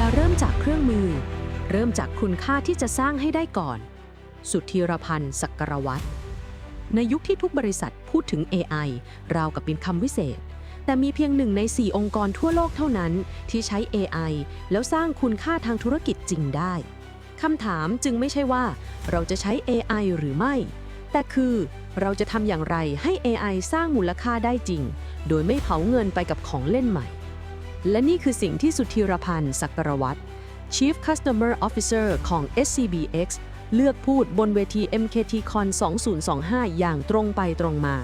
อย่าเริ่มจากเครื่องมือ เริ่มจากคุณค่าที่จะสร้างให้ได้ก่อน สุทธีรพันธ์สักกรวัตรในยุคที่ทุกบริษัทพูดถึง AI ราวกับเป็นคำวิเศษ แต่มีเพียงหนึ่งใน 4 องค์กรทั่วโลกเท่านั้น ที่ใช้ AI แล้วสร้างคุณค่าทางธุรกิจจริงได้คำถามจึงไม่ใช่ว่า เราจะใช้ AI หรือไม่ แต่คือเราจะทำอย่างไรให้ AI สร้างมูลค่าได้จริง โดยไม่เผาเงินไปกับของเล่นใหม่ และนี่คือสิ่งที่สุธีรพันธ์สักกรวัตร Chief Customer Officer ของ SCBX เลือกพูดบนเวที MKTCon 2025 อย่างตรงไปตรงมา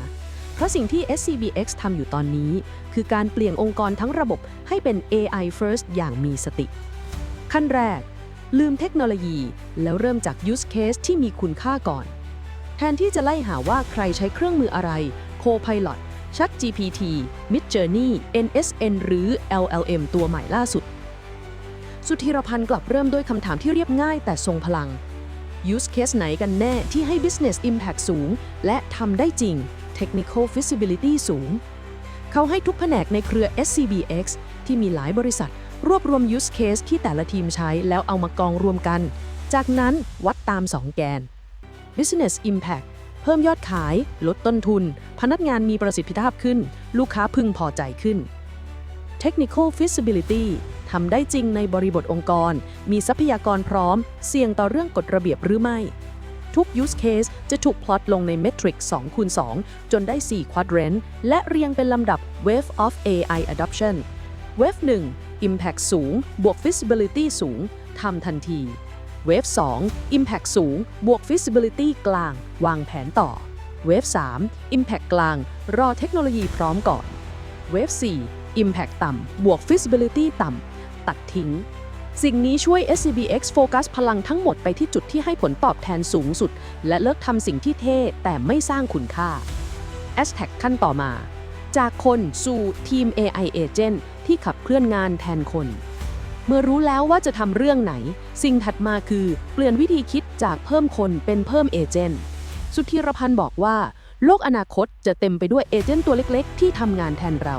เพราะสิ่งที่ SCBX ทำอยู่ตอนนี้ คือการเปลี่ยนองค์กรทั้งระบบให้เป็น AI first อย่างมีสติ ขั้นแรก ลืมเทคโนโลยี แล้วเริ่มจาก use case ที่มีคุณค่าก่อน แทนที่จะไล่หาว่าใครใช้เครื่องมืออะไร Copilot ChatGPT Midjourney NSN หรือ LLM ตัวใหม่ล่าสุด สุธีรพันธ์กลับเริ่มด้วยคำถามที่เรียบง่ายแต่ทรงพลัง Use case ไหนกันแน่ที่ให้ Business Impact สูง และทำได้จริง Technical Feasibility สูง เขาให้ทุกแผนกในเครือ SCBX ที่มีหลายบริษัท รวบรวม Use Case ที่แต่ละทีมใช้แล้วเอามากองรวมกัน จากนั้นวัดตาม 2 แกน Business Impact เพิ่มยอดขาย ลดต้นทุน พนักงานมีประสิทธิภาพขึ้น ลูกค้าพึงพอใจขึ้น Technical Feasibility ทำได้จริงในบริบทองค์กร มีทรัพยากรพร้อม เสี่ยงต่อเรื่องกฎระเบียบหรือไม่ ทุก use case จะถูกพลอตลงในเมทริก2คูณ2จนได้ 4 quadrant และเรียงเป็นลำดับ wave of AI adoption wave 1 impact สูง บวก feasibility สูง ทำทันที wave 2 impact สูง บวก feasibility กลาง วางแผนต่อ wave 3 impact กลาง รอเทคโนโลยีพร้อมก่อน wave 4 impact ต่ำ บวก feasibility ต่ำ ตัดทิ้ง สิ่งนี้ช่วย SCBX โฟกัสพลังทั้งหมดไปที่จุดที่ให้ผลตอบแทนสูงสุด และเลิกทำสิ่งที่เท่ แต่ไม่สร้างคุณค่า a s t a g ขั้นต่อมา จากคนสู่ทีม AI Agent ที่ขับเคลื่อนงานแทนคน เมื่อรู้แล้วว่าจะทำเรื่องไหน สิ่งถัดมาคือ เปลี่ยนวิธีคิดจากเพิ่มคนเป็นเพิ่มเอเจนต์สุธีรพันธ์บอกว่า โลกอนาคตจะเต็มไปด้วยเอเจนต์ตัวเล็กๆ ที่ทำงานแทนเรา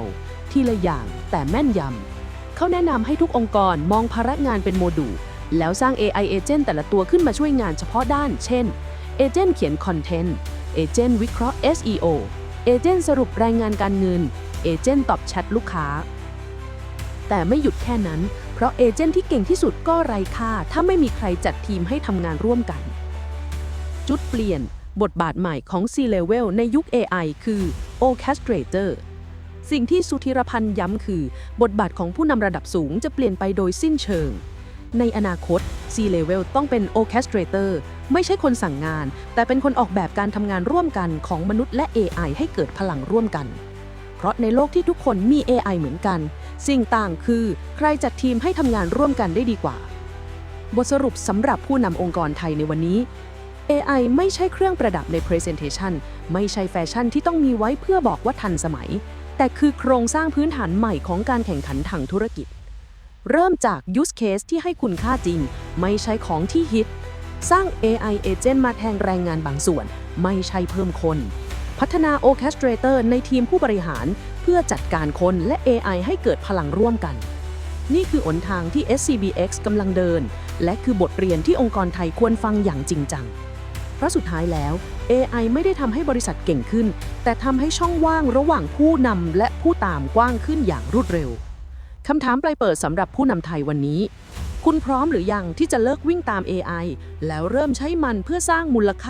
ทีละอย่างแต่แม่นยำเขาแนะนำให้ทุกองค์กรมองภาระงานเป็นโมดูลแล้วสร้าง AI Agent แต่ละตัวขึ้นมาช่วยงานเฉพาะด้าน เช่นเอเจนต์เขียนคอนเทนต์เอเจนต์วิเคราะห์ SEO เอเจนต์สรุปรายงานการเงินเอเจนต์ตอบแชทลูกค้า แต่ไม่หยุดแค่นั้น เพราะเอเจนต์ที่เก่งที่สุดก็ไร้ค่า ถ้าไม่มีใครจัดทีมให้ทำงานร่วมกัน จุดเปลี่ยน บทบาทใหม่ของ C-Level ในยุค AI คือ Orchestrator สิ่งที่สุธีรพันธ์ย้ำคือ บทบาทของผู้นำระดับสูงจะเปลี่ยนไปโดยสิ้นเชิง ในอนาคต C-Level ต้องเป็น Orchestrator ไม่ใช่คนสั่งงาน แต่เป็นคนออกแบบการทำงานร่วมกันของมนุษย์และ AI ให้เกิดพลังร่วมกัน เพราะในโลกที่ทุกคนมี AI เหมือนกัน สิ่งต่างคือ ใครจัดทีมให้ทำงานร่วมกันได้ดีกว่า บทสรุปสำหรับผู้นำองค์กรไทยในวันนี้ AI ไม่ใช่เครื่องประดับใน Presentation ไม่ใช่แฟชั่นที่ต้องมีไว้เพื่อบอกว่าทันสมัย แต่คือโครงสร้างพื้นฐานใหม่ของการแข่งขันทางธุรกิจ เริ่มจาก use case ที่ให้คุณค่าจริง ไม่ใช่ของที่ฮิต สร้าง AI agent มาแทนแรงงานบางส่วน ไม่ใช่เพิ่มคน พัฒนา orchestrator ในทีมผู้บริหาร เพื่อจัดการคนและ AI ให้เกิดพลังร่วมกัน นี่คือหนทางที่ SCBX กำลังเดิน และคือบทเรียนที่องค์กรไทยควรฟังอย่างจริงจัง เพราะสุดท้ายแล้ว AI ไม่ได้ทำให้บริษัทเก่งขึ้น แต่ทำให้ช่องว่างระหว่างผู้นำและผู้ตามกว้างขึ้นอย่างรวดเร็วคำถามปลายเปิดสำหรับผู้นำไทยวันนี้ คุณพร้อมหรือยังที่จะเลิกวิ่งตาม AI แล้วเริ่มใช้มันเพื่อสร้างมูลค่า